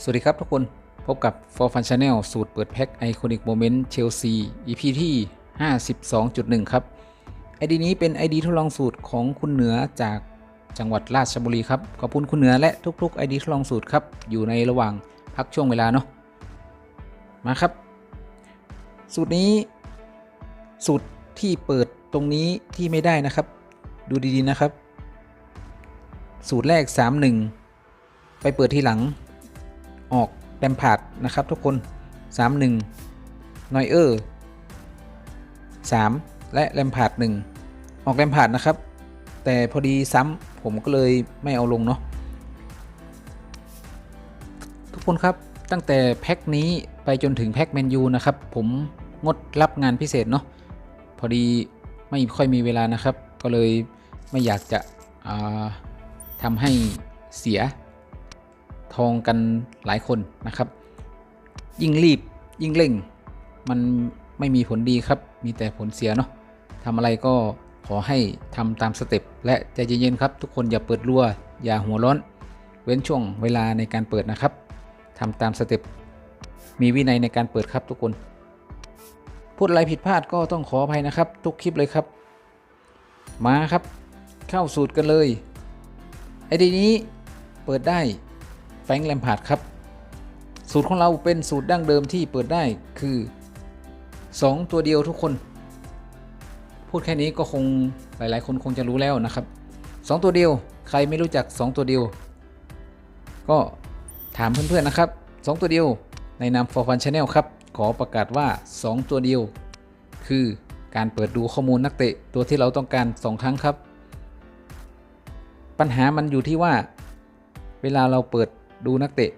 สวัสดีครับทุกคน พบกับ For Fun Channel สูตรเปิดแพ็ค Iconic Moment Chelsea EP ที่ 52.1 ครับ ID นี้เป็น ID ทดลองสูตรของคุณเหนือจากจังหวัดราชบุรีครับ ขอบคุณคุณเหนือและทุกๆ ID ทดลองสูตรครับ อยู่ในระหว่างพักช่วงเวลาเนาะ มาครับ สูตรนี้ สูตรที่เปิดตรงนี้ที่ไม่ได้นะครับ ดูดีๆนะครับ สูตรแรก 31 ไปเปิดทีหลัง ออกแดมพาดนะครับทุกคน 31นอยเออร์3และแรมพาด1ออกแรมพาดนะครับ แต่พอดีซ้ำผมก็เลยไม่เอาลงเนาะทุกคนครับตั้งแต่แพ็คนี้ไปจนถึงแพ็คเมนยูนะครับ ผมงดรับงานพิเศษเนาะพอดีไม่ค่อยมีเวลานะครับ ก็เลยไม่อยากจะทำให้เสีย ทองกันหลายคนนะครับ ยิ่งรีบยิ่งเร่ง มันไม่มีผลดีครับ มีแต่ผลเสียเนาะทำอะไรก็ขอให้ทำตามสเต็ปและใจเย็นๆครับ ทุกคนอย่าเปิดรั่ว อย่าหัวร้อน เว้นช่วงเวลาในการเปิดนะครับทำตามสเต็ปมีวินัยในการเปิดครับทุกคน พูดอะไรผิดพลาดก็ต้องขออภัยนะครับ ทุกคลิปเลยครับ มาครับ เข้าสูตรกันเลยไอดีนี้เปิดได้ แฟงแลมพาร์ดครับ สูตรของเราเป็นสูตรดั้งเดิมที่เปิดได้คือ 2 ตัวเดียวทุกคน พูดแค่นี้ก็คงหลาย ๆ คนคงจะรู้แล้วนะครับ 2 ตัวเดียวใครไม่รู้จัก 2 ตัวเดียว ก็ถามเพื่อน ๆ นะครับ 2 ตัวเดียวในนาม For Fun Channel ครับ ขอประกาศว่า 2 ตัวเดียว คือการเปิดดูข้อมูลนักเตะตัวที่เราต้องการ 2 ครั้งครับ ปัญหามันอยู่ที่ว่า เวลาเราเปิด ดูนักเตะ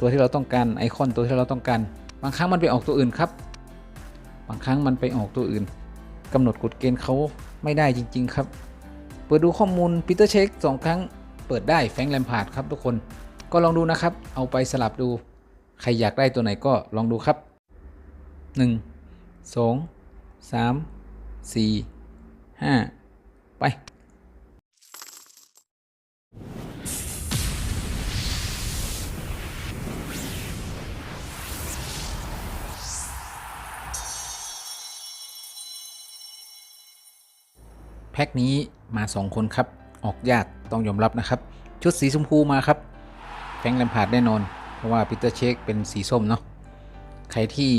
ตัวที่เราต้องการไอคอนตัวที่เราต้องการบางครั้งมันไปออกตัวอื่นครับ บางครั้งมันไปออกตัวอื่นกำหนดกฎเกณฑ์เขาไม่ได้จริง ๆ ครับ เปิดดูข้อมูลปีเตอร์เช็คสองครั้งเปิดได้แฟงแลมพาดครับทุกคนก็ลองดูนะครับ เอาไปสลับดู ใครอยากได้ตัวไหนก็ลองดูครับ 1 2 3 4 5 ไป พ็คนี้มา 2 คนครับ ออกยากต้องยอมรับนะครับ ชุดสีชมพูมาครับแฟงแลมพาร์ดแน่นอน เพราะว่าปีเตอร์เชคเป็นสีส้มเนาะใครที่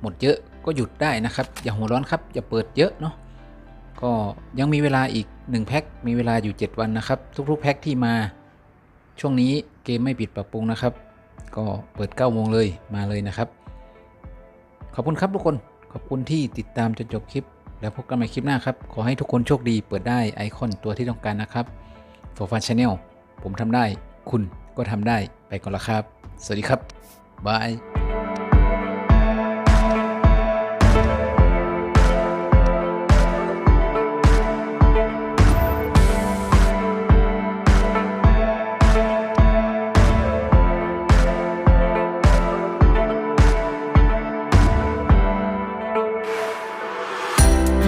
หมดเยอะก็หยุดได้นะครับ อย่าหัวร้อนครับ อย่าเปิดเยอะเนาะก็ยังมีเวลาอีก 1 แพ็ค มีเวลาอยู่ 7 วันนะครับ ทุกๆ แพ็คที่มา ช่วงนี้เกมไม่ปิดปรับปรุงนะครับ ก็เปิด9โมงเลยมาเลยนะครับ ขอบคุณครับทุกคนขอบคุณที่ติดตามจนจบคลิป แล้วพบกันใหม่คลิปหน้าครับ ขอให้ทุกคนโชคดีเปิดได้ไอคอนตัวที่ต้องการนะครับ For Fun Channel ผมทำได้ คุณก็ทำได้ไปก่อนละครับ สวัสดีครับบาย